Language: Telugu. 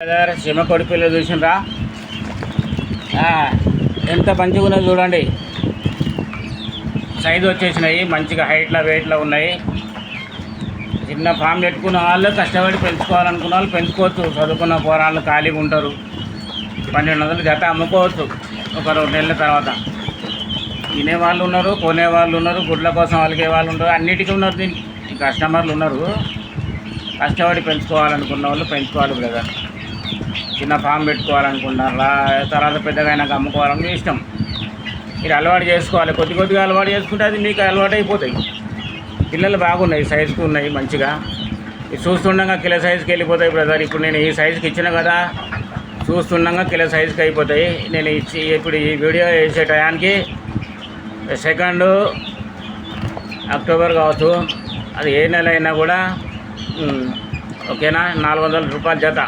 బ్రదర్ కొడి పిల్లలు చూసిండ్రా ఎంత మంచిగా ఉన్నది చూడండి. సైజ్ వచ్చేసినాయి మంచిగా హైట్లో వెయిట్లో ఉన్నాయి. చిన్న ఫామ్ పెట్టుకున్న వాళ్ళు కష్టపడి పెంచుకోవాలనుకున్న వాళ్ళు పెంచుకోవచ్చు. చదువుకున్న పోరాళ్ళు ఖాళీగా ఉంటారు. పన్నెండు వందలు జత అమ్ముకోవచ్చు ఒక రెండు నెలల తర్వాత. తినే వాళ్ళు ఉన్నారు కొనే వాళ్ళు ఉన్నారు గుడ్ల కోసం అలిగే వాళ్ళు ఉన్నారు అన్నిటికీ ఉన్నారు దీనికి. కస్టమర్లు ఉన్నారు. కష్టపడి పెంచుకోవాలనుకున్న వాళ్ళు పెంచుకోవాలి బ్రదర్. చిన్న ఫామ్ పెట్టుకోవాలనుకుంటున్నారా? తర్వాత పెద్దగా అయినాక అమ్ముకోవాలని ఇష్టం. మీరు అలవాటు చేసుకోవాలి. కొద్ది కొద్దిగా అలవాటు చేసుకుంటే అది మీకు అలవాటు అయిపోతాయి పిల్లలు బాగున్నాయి సైజుకు ఉన్నాయి మంచిగా. ఇది చూస్తుండగా కిలో సైజుకి వెళ్ళిపోతాయి బ్రదర్. ఇప్పుడు నేను ఈ సైజుకి ఇచ్చిన కదా చూస్తుండగా కిలో సైజుకి అయిపోతాయి. నేను ఇచ్చి ఇప్పుడు ఈ వీడియో వేసే టయానికి సెకండ్ అక్టోబర్ కావచ్చు. అది ఏ నెల అయినా కూడా ఓకేనా? నాలుగు వందల రూపాయల జత.